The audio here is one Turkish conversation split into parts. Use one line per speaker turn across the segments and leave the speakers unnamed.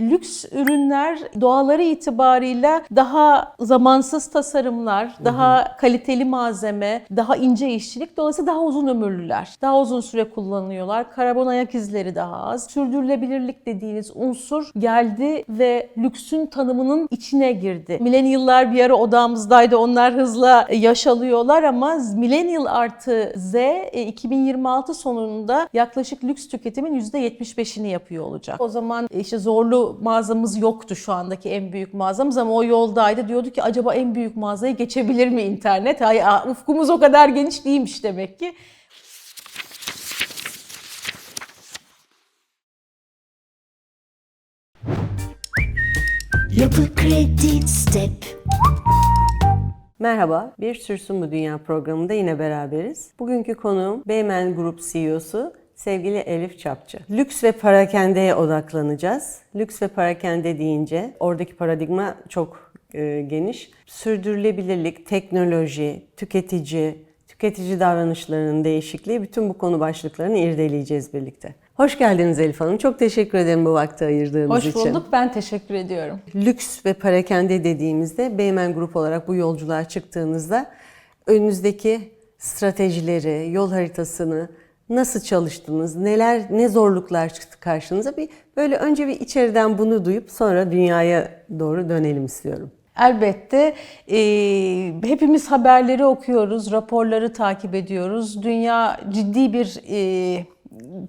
Lüks ürünler doğaları itibarıyla daha zamansız tasarımlar, daha kaliteli malzeme, daha ince işçilik dolayısıyla daha uzun ömürlüler. Daha uzun süre kullanıyorlar. Karbon ayak izleri daha az. Sürdürülebilirlik dediğiniz unsur geldi ve lüksün tanımının içine girdi. Millennial'lar bir ara odamızdaydı. Onlar hızla yaş alıyorlar ama Millennial artı Z e, 2026 sonunda yaklaşık lüks tüketimin %75'ini yapıyor olacak. O zaman e, işte zorlu mağazamız yoktu şu andaki en büyük mağazamız ama o yoldaydı. Diyordu ki acaba en büyük mağazayı geçebilir mi internet? Ay, aa, ufkumuz o kadar geniş değilmiş demek ki.
Yapı Kredi Step
Merhaba, Bir Sürsün Bu Dünya programında yine beraberiz. Bugünkü konuğum Beymen Grup CEO'su sevgili Elif Çapçı. Lüks ve parakendeye odaklanacağız. Lüks ve parakende deyince oradaki paradigma çok e, geniş. Sürdürülebilirlik, teknoloji, tüketici, tüketici davranışlarının değişikliği bütün bu konu başlıklarını irdeleyeceğiz birlikte. Hoş geldiniz Elif Hanım. Çok teşekkür ederim bu vakti ayırdığınız
Hoş
için.
bulduk. Ben teşekkür ediyorum.
Lüks ve parakende dediğimizde Beymen Grup olarak bu yolculuğa çıktığınızda önünüzdeki stratejileri, yol haritasını nasıl çalıştınız, neler, ne zorluklar çıktı karşınıza bir böyle önce bir içeriden bunu duyup sonra dünyaya doğru dönelim istiyorum.
Elbette e, hepimiz haberleri okuyoruz, raporları takip ediyoruz. Dünya ciddi bir e,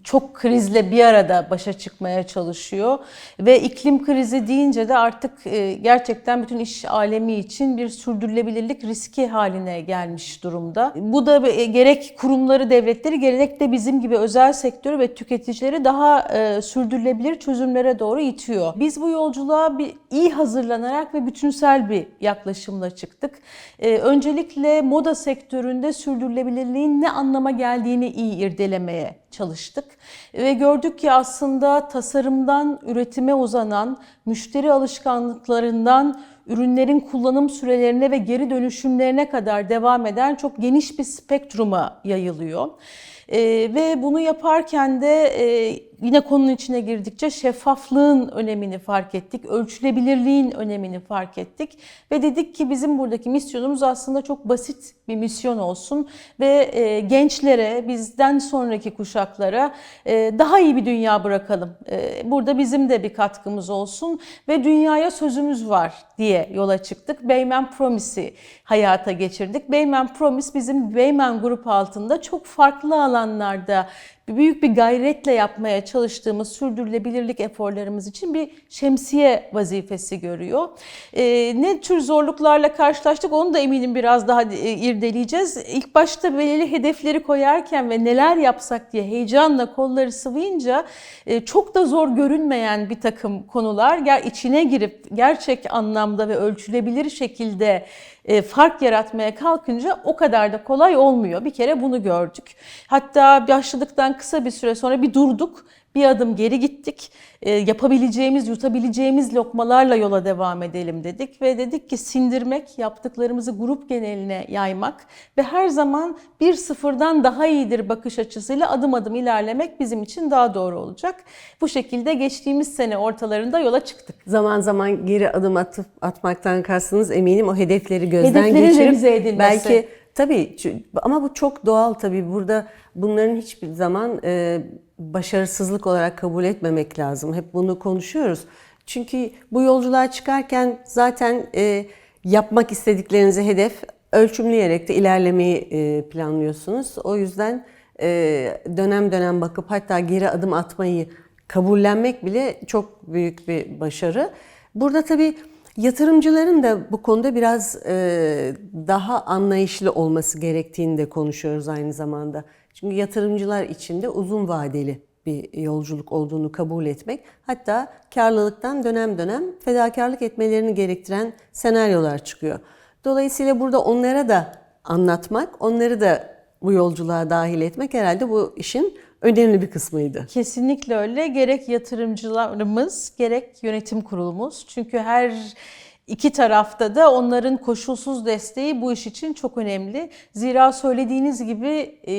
çok krizle bir arada başa çıkmaya çalışıyor ve iklim krizi deyince de artık e, gerçekten bütün iş alemi için bir sürdürülebilirlik riski haline gelmiş durumda. Bu da e, gerek kurumları, devletleri gerek de bizim gibi özel sektörü ve tüketicileri daha e, sürdürülebilir çözümlere doğru itiyor. Biz bu yolculuğa bir iyi hazırlanarak ve bütünsel bir yaklaşımla çıktık. Öncelikle moda sektöründe sürdürülebilirliğin ne anlama geldiğini iyi irdelemeye çalıştık ve gördük ki aslında tasarımdan üretime uzanan, müşteri alışkanlıklarından ürünlerin kullanım sürelerine ve geri dönüşümlerine kadar devam eden çok geniş bir spektruma yayılıyor. Ee, ve bunu yaparken de e, yine konunun içine girdikçe şeffaflığın önemini fark ettik, ölçülebilirliğin önemini fark ettik ve dedik ki bizim buradaki misyonumuz aslında çok basit bir misyon olsun ve e, gençlere, bizden sonraki kuşaklara e, daha iyi bir dünya bırakalım. E, burada bizim de bir katkımız olsun ve dünyaya sözümüz var diye yola çıktık. Beymen Promise'i hayata geçirdik. Beymen Promise bizim Beymen Grup altında çok farklı alanlarda büyük bir gayretle yapmaya çalıştığımız sürdürülebilirlik eforlarımız için bir şemsiye vazifesi görüyor. Ee, ne tür zorluklarla karşılaştık onu da eminim biraz daha e, irdeleyeceğiz. İlk başta belirli hedefleri koyarken ve neler yapsak diye heyecanla kolları sıvayınca e, çok da zor görünmeyen bir takım konular ger içine girip gerçek anlamda ve ölçülebilir şekilde e, fark yaratmaya kalkınca o kadar da kolay olmuyor. Bir kere bunu gördük. Hatta başladıktan kısa bir süre sonra bir durduk. Bir adım geri gittik. E, yapabileceğimiz, yutabileceğimiz lokmalarla yola devam edelim dedik ve dedik ki sindirmek, yaptıklarımızı grup geneline yaymak ve her zaman bir sıfırdan daha iyidir bakış açısıyla adım adım ilerlemek bizim için daha doğru olacak. Bu şekilde geçtiğimiz sene ortalarında yola çıktık.
Zaman zaman geri adım atıp atmaktan kastınız eminim o hedefleri gözden
Hedeflerin
geçirip belki tabii ama bu çok doğal tabii burada bunların hiçbir zaman e, başarısızlık olarak kabul etmemek lazım. Hep bunu konuşuyoruz. Çünkü bu yolculuğa çıkarken zaten e, yapmak istediklerinizi hedef ölçümleyerek de ilerlemeyi e, planlıyorsunuz. O yüzden e, dönem dönem bakıp hatta geri adım atmayı kabullenmek bile çok büyük bir başarı. Burada tabii yatırımcıların da bu konuda biraz e, daha anlayışlı olması gerektiğini de konuşuyoruz aynı zamanda. Çünkü yatırımcılar için de uzun vadeli bir yolculuk olduğunu kabul etmek, hatta karlılıktan dönem dönem fedakarlık etmelerini gerektiren senaryolar çıkıyor. Dolayısıyla burada onlara da anlatmak, onları da bu yolculuğa dahil etmek herhalde bu işin önemli bir kısmıydı.
Kesinlikle öyle. Gerek yatırımcılarımız, gerek yönetim kurulumuz. Çünkü her iki tarafta da onların koşulsuz desteği bu iş için çok önemli. Zira söylediğiniz gibi e,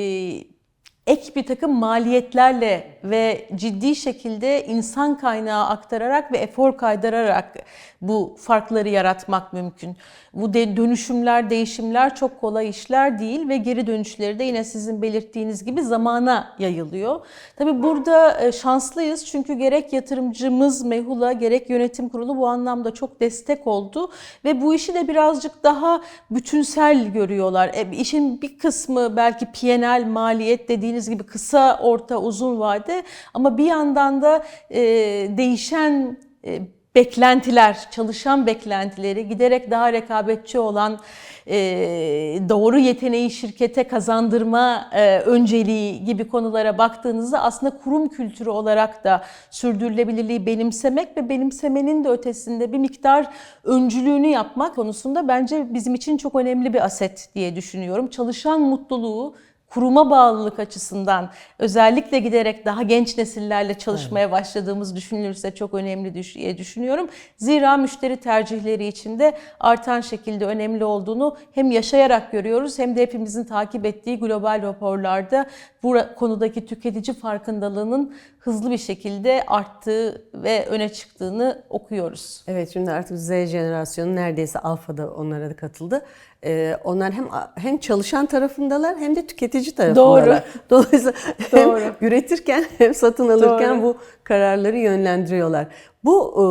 ek bir takım maliyetlerle ve ciddi şekilde insan kaynağı aktararak ve efor kaydırarak bu farkları yaratmak mümkün. Bu de dönüşümler, değişimler çok kolay işler değil ve geri dönüşleri de yine sizin belirttiğiniz gibi zamana yayılıyor. Tabii burada e, şanslıyız çünkü gerek yatırımcımız Mehula gerek yönetim kurulu bu anlamda çok destek oldu ve bu işi de birazcık daha bütünsel görüyorlar. E, işin bir kısmı belki P&L maliyet dediğiniz gibi kısa, orta, uzun vade ama bir yandan da e, değişen e, beklentiler, çalışan beklentileri giderek daha rekabetçi olan e, doğru yeteneği şirkete kazandırma e, önceliği gibi konulara baktığınızda aslında kurum kültürü olarak da sürdürülebilirliği benimsemek ve benimsemenin de ötesinde bir miktar öncülüğünü yapmak konusunda bence bizim için çok önemli bir aset diye düşünüyorum. Çalışan mutluluğu kuruma bağlılık açısından özellikle giderek daha genç nesillerle çalışmaya başladığımız düşünülürse çok önemli diye düşünüyorum. Zira müşteri tercihleri içinde artan şekilde önemli olduğunu hem yaşayarak görüyoruz hem de hepimizin takip ettiği global raporlarda bu konudaki tüketici farkındalığının hızlı bir şekilde arttığı ve öne çıktığını okuyoruz.
Evet şimdi artık Z jenerasyonu neredeyse alfada onlara da katıldı. Ee, onlar hem hem çalışan tarafındalar hem de tüketici tarafındalar.
Doğru.
Dolayısıyla
Doğru.
hem üretirken hem satın alırken
Doğru.
bu kararları yönlendiriyorlar. Bu e,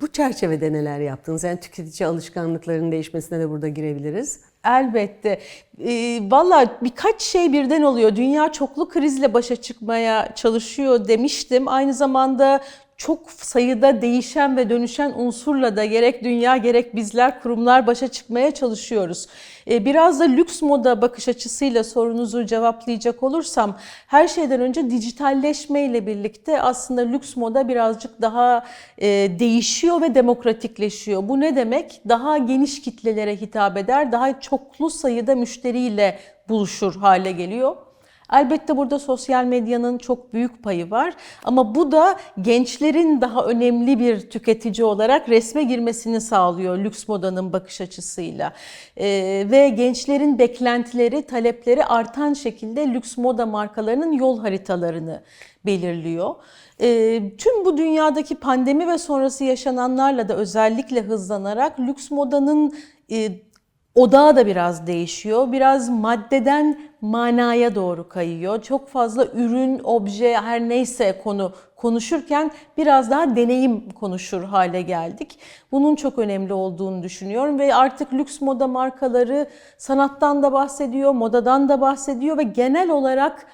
bu çerçevede neler yaptınız? Yani tüketici alışkanlıklarının değişmesine de burada girebiliriz.
Elbette. Ee, Valla birkaç şey birden oluyor. Dünya çoklu krizle başa çıkmaya çalışıyor demiştim. Aynı zamanda çok sayıda değişen ve dönüşen unsurla da gerek dünya gerek bizler kurumlar başa çıkmaya çalışıyoruz. Ee, Biraz da lüks moda bakış açısıyla sorunuzu cevaplayacak olursam her şeyden önce dijitalleşme ile birlikte aslında lüks moda birazcık daha e, değişiyor ve demokratikleşiyor. Bu ne demek? Daha geniş kitlelere hitap eder, daha çoklu sayıda müşteriyle buluşur hale geliyor. Elbette burada sosyal medyanın çok büyük payı var ama bu da gençlerin daha önemli bir tüketici olarak resme girmesini sağlıyor lüks modanın bakış açısıyla. Ee, ve gençlerin beklentileri, talepleri artan şekilde lüks moda markalarının yol haritalarını belirliyor. Ee, tüm bu dünyadaki pandemi ve sonrası yaşananlarla da özellikle hızlanarak lüks modanın e, odağı da biraz değişiyor. Biraz maddeden manaya doğru kayıyor. Çok fazla ürün, obje her neyse konu konuşurken biraz daha deneyim konuşur hale geldik. Bunun çok önemli olduğunu düşünüyorum ve artık lüks moda markaları sanattan da bahsediyor, modadan da bahsediyor ve genel olarak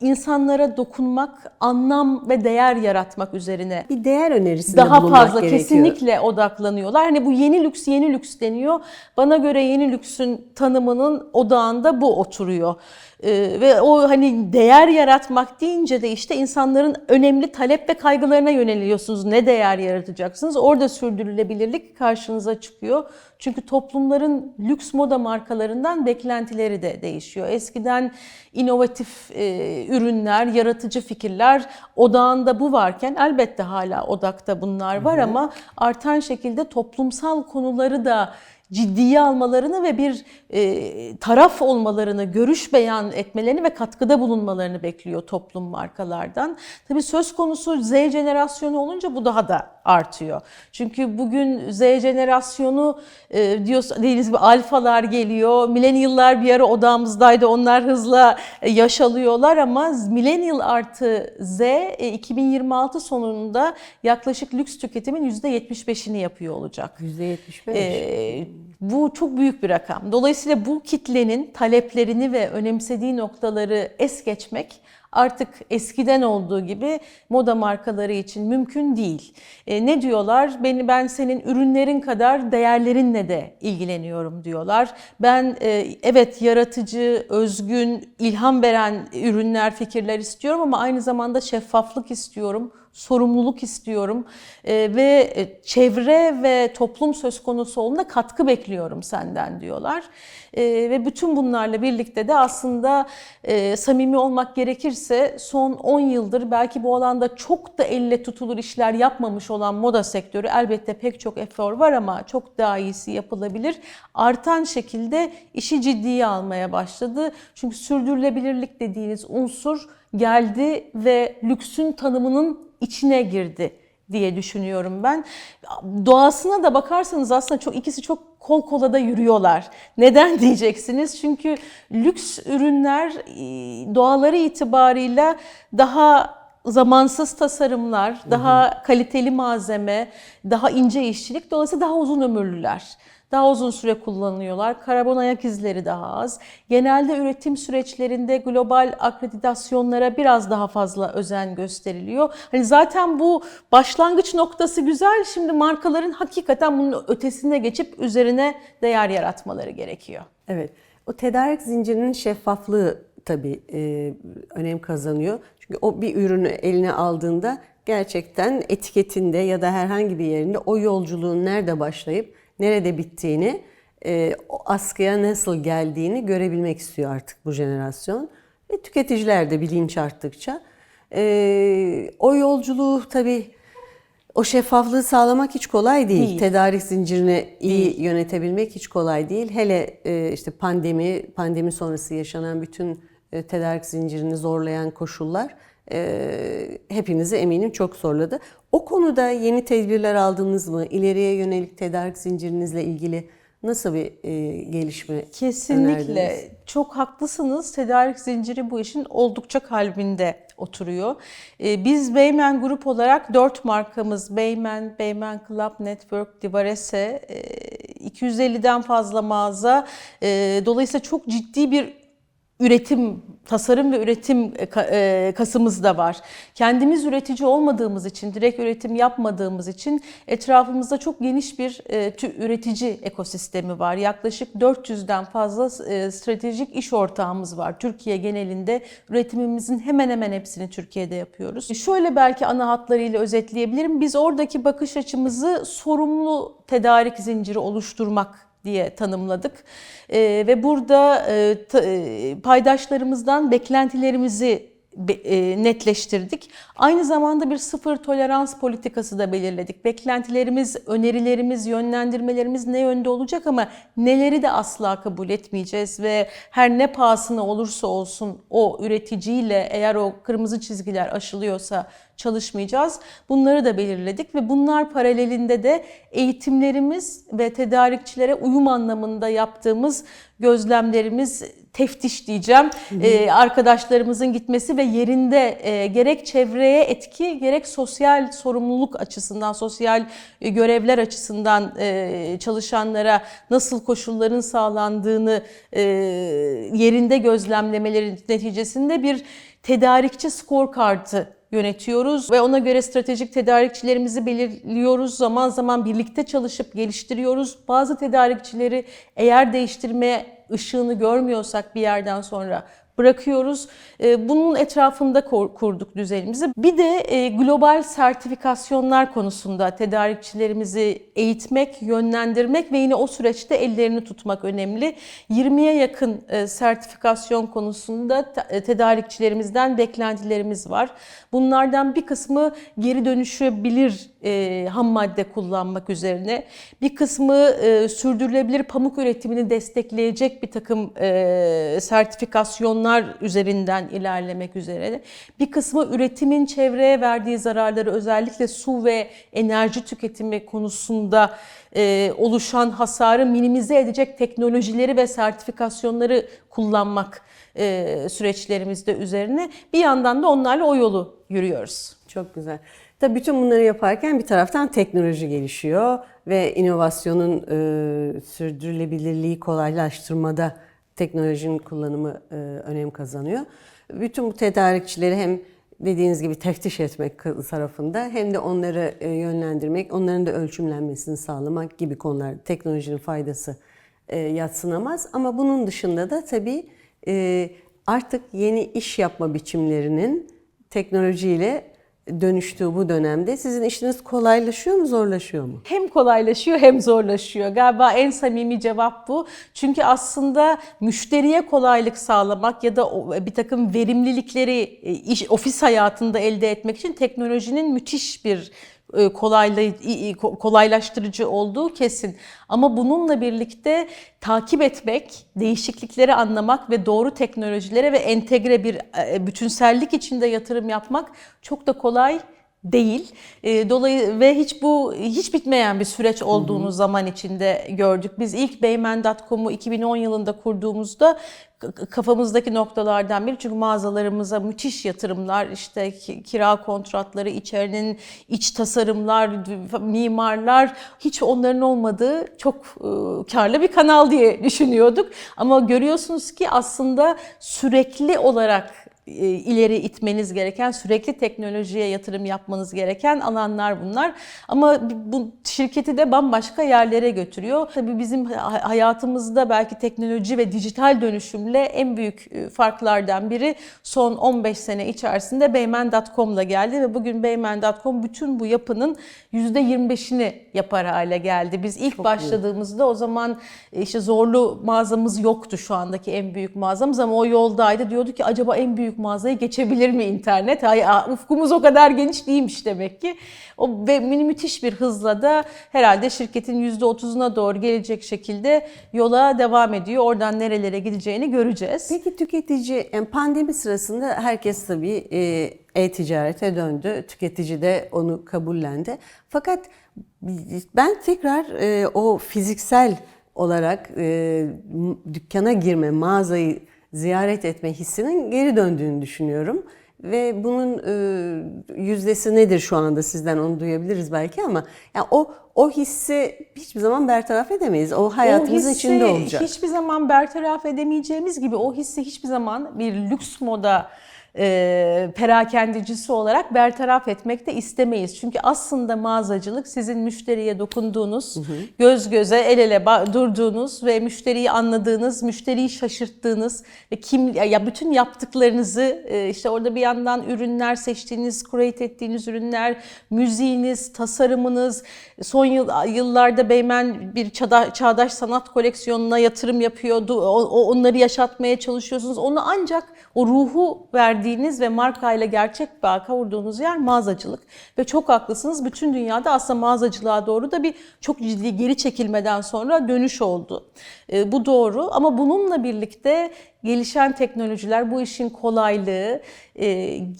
insanlara dokunmak, anlam ve değer yaratmak üzerine
Bir değer önerisinde
daha fazla
gerekiyor.
kesinlikle odaklanıyorlar. Hani bu yeni lüks yeni lüks deniyor. Bana göre yeni lüksün tanımının odağında bu oturuyor. Ee, ve o hani değer yaratmak deyince de işte insanların önemli talep ve kaygılarına yöneliyorsunuz. Ne değer yaratacaksınız? Orada sürdürülebilirlik karşınıza çıkıyor. Çünkü toplumların lüks moda markalarından beklentileri de değişiyor. Eskiden inovatif e, ürünler, yaratıcı fikirler odağında bu varken elbette hala odakta bunlar var ama artan şekilde toplumsal konuları da ciddiye almalarını ve bir e, taraf olmalarını, görüş beyan etmelerini ve katkıda bulunmalarını bekliyor toplum markalardan. Tabii söz konusu Z jenerasyonu olunca bu daha da artıyor. Çünkü bugün Z jenerasyonu e, diyoruz dediğiniz gibi alfalar geliyor. Millennial'lar bir ara odağımızdaydı. Onlar hızla e, yaş alıyorlar ama millennial artı Z e, 2026 sonunda yaklaşık lüks tüketimin %75'ini yapıyor olacak.
%75.
Ee, bu çok büyük bir rakam. Dolayısıyla bu kitlenin taleplerini ve önemsediği noktaları es geçmek artık eskiden olduğu gibi moda markaları için mümkün değil. Ee, ne diyorlar? Beni ben senin ürünlerin kadar değerlerinle de ilgileniyorum diyorlar. Ben e, evet yaratıcı, özgün, ilham veren ürünler, fikirler istiyorum ama aynı zamanda şeffaflık istiyorum sorumluluk istiyorum e, ve çevre ve toplum söz konusu olduğunda katkı bekliyorum senden diyorlar. E, ve bütün bunlarla birlikte de aslında e, samimi olmak gerekirse son 10 yıldır belki bu alanda çok da elle tutulur işler yapmamış olan moda sektörü elbette pek çok efor var ama çok daha iyisi yapılabilir. Artan şekilde işi ciddiye almaya başladı. Çünkü sürdürülebilirlik dediğiniz unsur geldi ve lüksün tanımının içine girdi diye düşünüyorum ben. Doğasına da bakarsanız aslında çok ikisi çok kol kola da yürüyorlar. Neden diyeceksiniz? Çünkü lüks ürünler e, doğaları itibarıyla daha zamansız tasarımlar, daha kaliteli malzeme, daha ince işçilik dolayısıyla daha uzun ömürlüler. Daha uzun süre kullanılıyorlar. Karbon ayak izleri daha az. Genelde üretim süreçlerinde global akreditasyonlara biraz daha fazla özen gösteriliyor. Hani zaten bu başlangıç noktası güzel. Şimdi markaların hakikaten bunun ötesine geçip üzerine değer yaratmaları gerekiyor.
Evet. O tedarik zincirinin şeffaflığı tabii e, önem kazanıyor. Çünkü o bir ürünü eline aldığında gerçekten etiketinde ya da herhangi bir yerinde o yolculuğun nerede başlayıp nerede bittiğini, e, o askıya nasıl geldiğini görebilmek istiyor artık bu jenerasyon. Ve tüketiciler de bilinç arttıkça. E, o yolculuğu tabii o şeffaflığı sağlamak hiç kolay değil.
Değil.
Tedarik zincirini iyi yönetebilmek hiç kolay değil. Hele e, işte pandemi, pandemi sonrası yaşanan bütün e, tedarik zincirini zorlayan koşullar e, hepinizi eminim çok zorladı. O konuda yeni tedbirler aldınız mı? İleriye yönelik tedarik zincirinizle ilgili nasıl bir e, gelişme
Kesinlikle.
önerdiniz?
Çok haklısınız. Tedarik zinciri bu işin oldukça kalbinde oturuyor. Ee, Biz Beymen Grup olarak dört markamız Beymen, Beymen Club Network, Divarese, e, 250'den fazla mağaza. E, Dolayısıyla çok ciddi bir üretim, tasarım ve üretim e, e, kasımız da var. Kendimiz üretici olmadığımız için, direkt üretim yapmadığımız için etrafımızda çok geniş bir e, üretici ekosistemi var. Yaklaşık 400'den fazla stratejik iş ortağımız var. Türkiye genelinde üretimimizin hemen hemen hepsini Türkiye'de yapıyoruz. Şöyle belki ana hatlarıyla özetleyebilirim. Biz oradaki bakış açımızı sorumlu tedarik zinciri oluşturmak diye tanımladık. Ee, ve burada e, e, paydaşlarımızdan beklentilerimizi be- netleştirdik. Aynı zamanda bir sıfır tolerans politikası da belirledik. Beklentilerimiz, önerilerimiz, yönlendirmelerimiz ne yönde olacak ama neleri de asla kabul etmeyeceğiz ve her ne pahasına olursa olsun o üreticiyle eğer o kırmızı çizgiler aşılıyorsa çalışmayacağız. Bunları da belirledik ve bunlar paralelinde de eğitimlerimiz ve tedarikçilere uyum anlamında yaptığımız gözlemlerimiz, teftiş diyeceğim. Ee, arkadaşlarımızın gitmesi ve yerinde e, gerek çevreye etki gerek sosyal sorumluluk açısından, sosyal e, görevler açısından e, çalışanlara nasıl koşulların sağlandığını e, yerinde gözlemlemeleri neticesinde bir tedarikçi scorecard'ı yönetiyoruz ve ona göre stratejik tedarikçilerimizi belirliyoruz. Zaman zaman birlikte çalışıp geliştiriyoruz. Bazı tedarikçileri eğer değiştirmeye ışığını görmüyorsak bir yerden sonra bırakıyoruz. Ee, Bunun etrafında kur- kurduk düzenimizi. Bir de e, global sertifikasyonlar konusunda tedarikçilerimizi eğitmek, yönlendirmek ve yine o süreçte ellerini tutmak önemli. 20'ye yakın e, sertifikasyon konusunda te- e, tedarikçilerimizden beklentilerimiz var. Bunlardan bir kısmı geri dönüşebilir e, ham madde kullanmak üzerine. Bir kısmı e, sürdürülebilir pamuk üretimini destekleyecek bir takım e, sertifikasyonlar üzerinden ilerlemek üzere. Bir kısmı üretimin çevreye verdiği zararları özellikle su ve enerji tüketimi konusunda e, oluşan hasarı minimize edecek teknolojileri ve sertifikasyonları kullanmak e, süreçlerimizde üzerine. Bir yandan da onlarla o yolu yürüyoruz.
Çok güzel. Tabii bütün bunları yaparken bir taraftan teknoloji gelişiyor ve inovasyonun e, sürdürülebilirliği kolaylaştırmada teknolojinin kullanımı e, önem kazanıyor. Bütün bu tedarikçileri hem dediğiniz gibi teftiş etmek tarafında hem de onları e, yönlendirmek, onların da ölçümlenmesini sağlamak gibi konular teknolojinin faydası e, yatsınamaz. Ama bunun dışında da tabii e, artık yeni iş yapma biçimlerinin teknolojiyle dönüştüğü bu dönemde sizin işiniz kolaylaşıyor mu, zorlaşıyor mu?
Hem kolaylaşıyor hem zorlaşıyor. Galiba en samimi cevap bu. Çünkü aslında müşteriye kolaylık sağlamak ya da bir takım verimlilikleri e, iş, ofis hayatında elde etmek için teknolojinin müthiş bir e, kolaylay- i- i- ko- kolaylaştırıcı olduğu kesin. Ama bununla birlikte takip etmek, değişiklikleri anlamak ve doğru teknolojilere ve entegre bir e, bütünsellik içinde yatırım yapmak çok da kolay değil. E, Dolayı ve hiç bu hiç bitmeyen bir süreç olduğunu zaman içinde gördük. Biz ilk Beymen.com'u 2010 yılında kurduğumuzda kafamızdaki noktalardan biri çünkü mağazalarımıza müthiş yatırımlar işte ki- kira kontratları içerinin iç tasarımlar mimarlar hiç onların olmadığı çok e, karlı bir kanal diye düşünüyorduk ama görüyorsunuz ki aslında sürekli olarak ileri itmeniz gereken, sürekli teknolojiye yatırım yapmanız gereken alanlar bunlar. Ama bu şirketi de bambaşka yerlere götürüyor. Tabii bizim ha- hayatımızda belki teknoloji ve dijital dönüşümle en büyük e, farklardan biri son 15 sene içerisinde Beymen.com'la geldi ve bugün Beymen.com bütün bu yapının %25'ini yapar hale geldi. Biz ilk başladığımızda o zaman e, işte zorlu mağazamız yoktu şu andaki en büyük mağazamız ama o yoldaydı. Diyordu ki acaba en büyük mağazayı geçebilir mi internet? Ay, aa, ufkumuz o kadar geniş değilmiş demek ki. O ve mü- müthiş bir hızla da herhalde şirketin %30'una doğru gelecek şekilde yola devam ediyor. Oradan nerelere gideceğini göreceğiz.
Peki tüketici, yani pandemi sırasında herkes tabii e, e-ticarete döndü. Tüketici de onu kabullendi. Fakat ben tekrar e, o fiziksel olarak e, dükkana girme, mağazayı ziyaret etme hissinin geri döndüğünü düşünüyorum. Ve bunun e, yüzdesi nedir şu anda sizden onu duyabiliriz belki ama yani o o hissi hiçbir zaman bertaraf edemeyiz. O hayatımızın
O hissi
içinde olacak.
Hiçbir zaman bertaraf edemeyeceğimiz gibi o hissi hiçbir zaman bir lüks moda e, perakendecisi olarak bertaraf etmek de istemeyiz. Çünkü aslında mağazacılık sizin müşteriye dokunduğunuz, göz göze el ele durduğunuz ve müşteriyi anladığınız, müşteriyi şaşırttığınız ve kim ya bütün yaptıklarınızı e, işte orada bir yandan ürünler seçtiğiniz, curate ettiğiniz ürünler, müziğiniz, tasarımınız, son yıl, yıllarda Beymen bir çağda- çağdaş sanat koleksiyonuna yatırım yapıyordu. O, o- onları yaşatmaya çalışıyorsunuz. Onu ancak o ruhu verdiğiniz ve markayla gerçek bağ kavurduğunuz yer mağazacılık. Ve çok haklısınız. Bütün dünyada aslında mağazacılığa doğru da bir çok ciddi geri çekilmeden sonra dönüş oldu. E, bu doğru ama bununla birlikte gelişen teknolojiler, bu işin kolaylığı, e,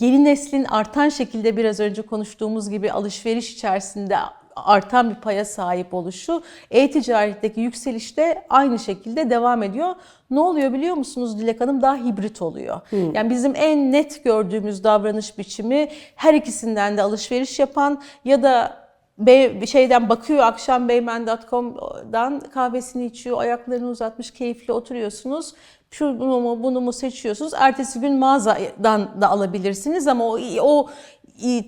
yeni neslin artan şekilde biraz önce konuştuğumuz gibi alışveriş içerisinde artan bir paya sahip oluşu e-ticaretteki yükselişte aynı şekilde devam ediyor. Ne oluyor biliyor musunuz Dilek Hanım? Daha hibrit oluyor. Yani bizim en net gördüğümüz davranış biçimi her ikisinden de alışveriş yapan ya da Be şeyden bakıyor akşam beymen.com'dan kahvesini içiyor, ayaklarını uzatmış keyifli oturuyorsunuz. Şu bunu mu bunu mu seçiyorsunuz. Ertesi gün mağazadan da alabilirsiniz ama o o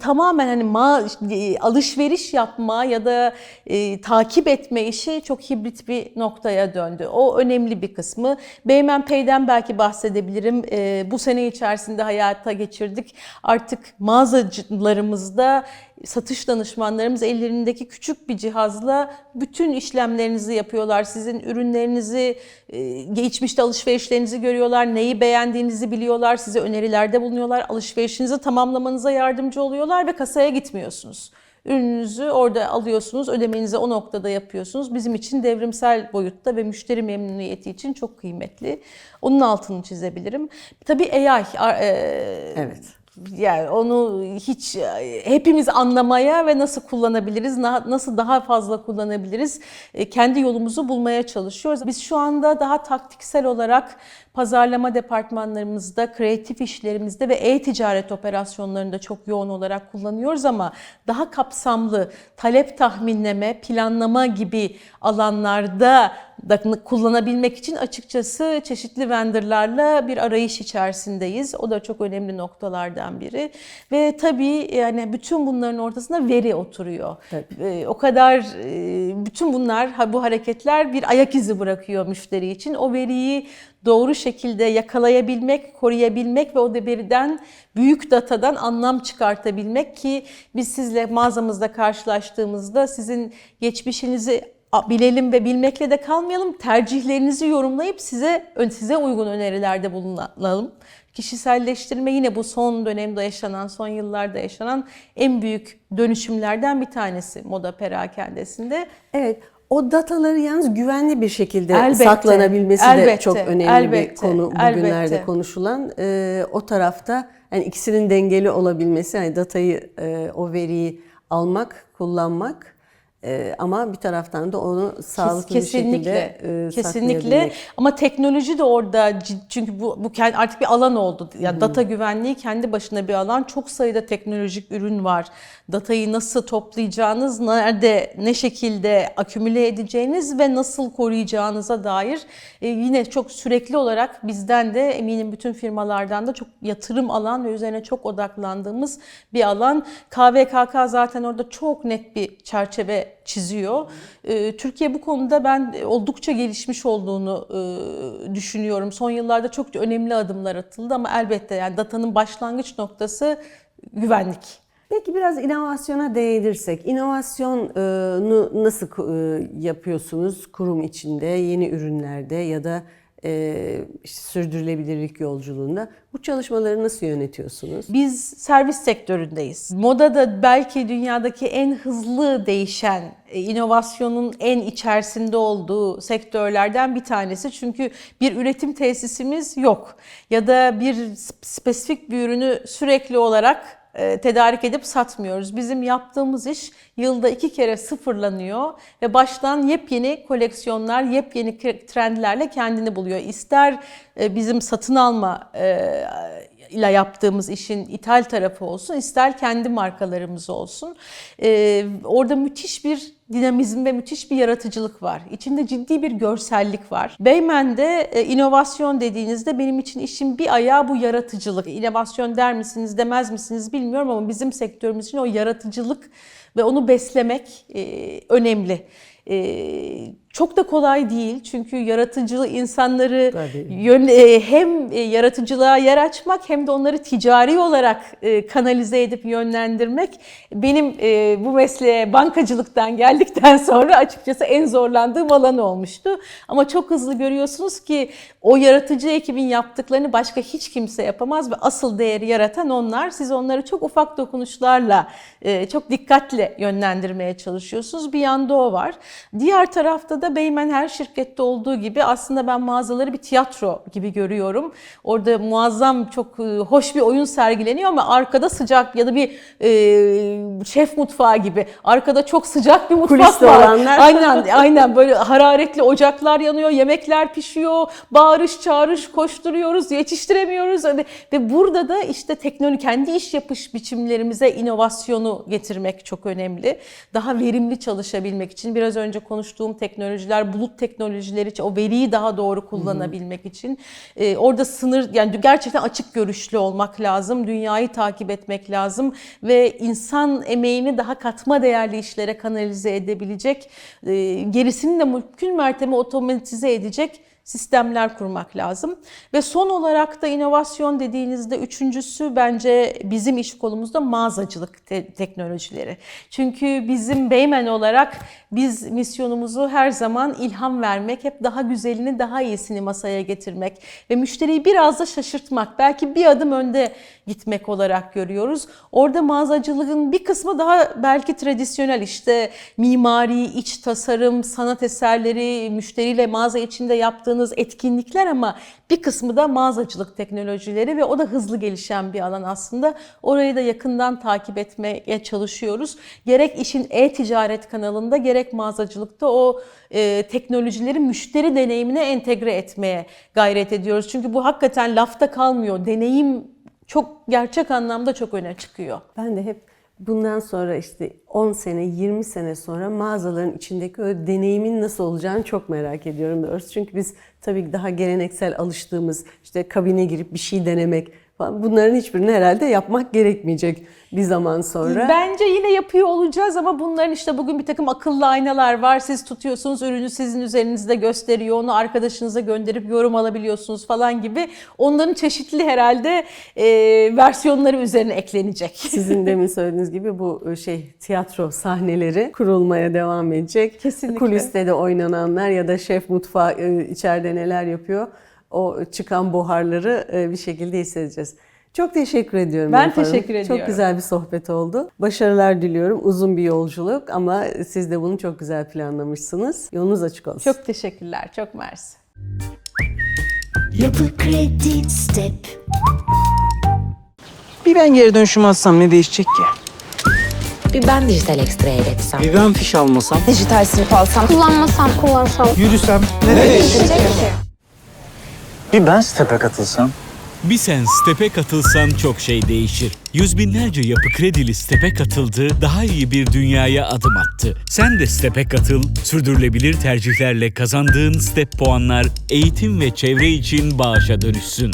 tamamen hani ma e, alışveriş yapma ya da e, takip etme işi çok hibrit bir noktaya döndü. O önemli bir kısmı. Beymen Pay'den belki bahsedebilirim. E, bu sene içerisinde hayata geçirdik. Artık mağazacılarımızda satış danışmanlarımız ellerindeki küçük bir cihazla bütün işlemlerinizi yapıyorlar. Sizin ürünlerinizi, e, geçmişte alışverişlerinizi görüyorlar, neyi beğendiğinizi biliyorlar, size önerilerde bulunuyorlar, alışverişinizi tamamlamanıza yardımcı oluyorlar ve kasaya gitmiyorsunuz. Ürününüzü orada alıyorsunuz, ödemenizi o noktada yapıyorsunuz. Bizim için devrimsel boyutta ve müşteri memnuniyeti için çok kıymetli. Onun altını çizebilirim. Tabii AI, e,
Evet.
Yani onu hiç hepimiz anlamaya ve nasıl kullanabiliriz, na- nasıl daha fazla kullanabiliriz, e, kendi yolumuzu bulmaya çalışıyoruz. Biz şu anda daha taktiksel olarak pazarlama departmanlarımızda, kreatif işlerimizde ve e-ticaret operasyonlarında çok yoğun olarak kullanıyoruz ama daha kapsamlı talep tahminleme, planlama gibi alanlarda da kullanabilmek için açıkçası çeşitli vendorlarla bir arayış içerisindeyiz. O da çok önemli noktalardan biri. Ve tabii yani bütün bunların ortasında veri oturuyor. Ee, O kadar e, bütün bunlar bu hareketler bir ayak izi bırakıyor müşteri için. O veriyi doğru şekilde yakalayabilmek, koruyabilmek ve o da veriden büyük datadan anlam çıkartabilmek ki biz sizle mağazamızda karşılaştığımızda sizin geçmişinizi bilelim ve bilmekle de kalmayalım. Tercihlerinizi yorumlayıp size size uygun önerilerde bulunalım. Kişiselleştirme yine bu son dönemde yaşanan, son yıllarda yaşanan en büyük dönüşümlerden bir tanesi moda perakendesinde.
Evet. O dataları yalnız güvenli bir şekilde
Elbette,
saklanabilmesi de
elbette,
çok önemli
elbette,
bir konu bugünlerde
elbette.
konuşulan. Ee, o tarafta yani ikisinin dengeli olabilmesi, yani datayı, e, o veriyi almak, kullanmak e, ama bir taraftan da onu sağlıklı bir şekilde e,
kesinlikle. Ama teknoloji de orada çünkü bu bu kend- artık bir alan oldu. Ya data güvenliği kendi başına bir alan. Çok sayıda teknolojik ürün var. Datayı nasıl toplayacağınız, nerede, ne şekilde akümüle edeceğiniz ve nasıl koruyacağınıza dair e, yine çok sürekli olarak bizden de eminim bütün firmalardan da çok yatırım alan ve üzerine çok odaklandığımız bir alan. KVKK zaten orada çok net bir çerçeve çiziyor. Ee, Türkiye bu konuda ben oldukça gelişmiş olduğunu e, düşünüyorum. Son yıllarda çok önemli adımlar atıldı ama elbette yani datanın başlangıç noktası güvenlik.
Peki biraz inovasyona değinirsek, inovasyonu nasıl e, yapıyorsunuz kurum içinde, yeni ürünlerde ya da e, işte sürdürülebilirlik yolculuğunda? Bu çalışmaları nasıl yönetiyorsunuz?
Biz servis sektöründeyiz. Moda da belki dünyadaki en hızlı değişen, e, inovasyonun en içerisinde olduğu sektörlerden bir tanesi. Çünkü bir üretim tesisimiz yok. Ya da bir spesifik bir ürünü sürekli olarak tedarik edip satmıyoruz. Bizim yaptığımız iş yılda iki kere sıfırlanıyor ve baştan yepyeni koleksiyonlar, yepyeni trendlerle kendini buluyor. İster e, bizim satın alma e, ile yaptığımız işin ithal tarafı olsun, ister kendi markalarımız olsun. Ee, orada müthiş bir dinamizm ve müthiş bir yaratıcılık var. İçinde ciddi bir görsellik var. Beymen'de e, inovasyon dediğinizde benim için işin bir ayağı bu yaratıcılık. İnovasyon der misiniz demez misiniz bilmiyorum ama bizim sektörümüz için o yaratıcılık ve onu beslemek e, önemli. E, çok da kolay değil çünkü yaratıcı insanları
Tabii.
yön, e, hem e, yaratıcılığa yer açmak hem de onları ticari olarak e, kanalize edip yönlendirmek benim bu mesleğe bankacılıktan geldikten sonra açıkçası en zorlandığım alan olmuştu. Ama çok hızlı görüyorsunuz ki o yaratıcı ekibin yaptıklarını başka hiç kimse yapamaz ve asıl değeri yaratan onlar. Siz onları çok ufak dokunuşlarla çok dikkatle yönlendirmeye çalışıyorsunuz. Bir yanda o var. Diğer tarafta da Beymen her şirkette olduğu gibi aslında ben mağazaları bir tiyatro gibi görüyorum. Orada muazzam çok e, hoş bir oyun sergileniyor ama arkada sıcak ya da bir e, şef mutfağı gibi. Arkada çok sıcak bir mutfak
Kuliste
var.
olanlar.
Aynen aynen böyle hararetli ocaklar yanıyor, yemekler pişiyor, bağırış çağırış koşturuyoruz, yetiştiremiyoruz. Hani- Ve burada da işte teknoloji kendi iş yapış biçimlerimize inovasyonu getirmek çok önemli. Daha verimli çalışabilmek için biraz önce konuştuğum teknolojiler, bulut teknolojileri için o veriyi daha doğru kullanabilmek için e, orada sınır yani gerçekten açık görüşlü olmak lazım. Dünyayı takip etmek lazım ve insan emeğini daha katma değerli işlere kanalize edebilecek, e, gerisini de mümkün mertebe otomatize edecek sistemler kurmak lazım. Ve son olarak da inovasyon dediğinizde üçüncüsü bence bizim iş kolumuzda mağazacılık te- teknolojileri. Çünkü bizim Beymen olarak biz misyonumuzu her zaman ilham vermek, hep daha güzelini, daha iyisini masaya getirmek ve müşteriyi biraz da şaşırtmak, belki bir adım önde gitmek olarak görüyoruz. Orada mağazacılığın bir kısmı daha belki tradisyonel işte mimari, iç tasarım, sanat eserleri, müşteriyle mağaza içinde yaptığınız etkinlikler ama bir kısmı da mağazacılık teknolojileri ve o da hızlı gelişen bir alan aslında. Orayı da yakından takip etmeye çalışıyoruz. Gerek işin e-ticaret kanalında gerek mağazacılıkta o e, teknolojileri müşteri deneyimine entegre etmeye gayret ediyoruz. Çünkü bu hakikaten lafta kalmıyor. Deneyim çok gerçek anlamda çok öne çıkıyor.
Ben de hep bundan sonra işte 10 sene, 20 sene sonra mağazaların içindeki o deneyimin nasıl olacağını çok merak ediyorum doğrusu. Çünkü biz tabii daha geleneksel alıştığımız işte kabine girip bir şey denemek bunların hiçbirini herhalde yapmak gerekmeyecek bir zaman sonra.
Bence yine yapıyor olacağız ama bunların işte bugün bir takım akıllı aynalar var. Siz tutuyorsunuz ürünü sizin üzerinizde gösteriyor. Onu arkadaşınıza gönderip yorum alabiliyorsunuz falan gibi. Onların çeşitli herhalde e, versiyonları üzerine eklenecek.
Sizin demin söylediğiniz gibi bu şey tiyatro sahneleri kurulmaya devam edecek.
Kesinlikle.
Kuliste de oynananlar ya da şef mutfağı e, içeride neler yapıyor o çıkan buharları e, bir şekilde hissedeceğiz. Çok teşekkür ediyorum.
Ben
Hanım.
teşekkür ediyorum.
Çok güzel bir sohbet oldu. Başarılar diliyorum. Uzun bir yolculuk ama siz de bunu çok güzel planlamışsınız. Yolunuz açık olsun.
Çok teşekkürler. Çok mersi.
Yapı Kredi Step
Bir ben geri dönüşüm alsam ne değişecek ki?
Bir ben dijital ekstraya geçsem.
Bir ben fiş almasam,
Dijital sinip alsam.
kullanmasam kullansam
yürüsem ne değişecek?
Bir ben step'e katılsam.
Bir sen Step'e katılsan çok şey değişir. Yüz binlerce yapı kredili Step'e katıldı, daha iyi bir dünyaya adım attı. Sen de Step'e katıl, sürdürülebilir tercihlerle kazandığın Step puanlar eğitim ve çevre için bağışa dönüşsün.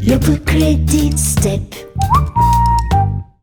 Yapı Kredi Step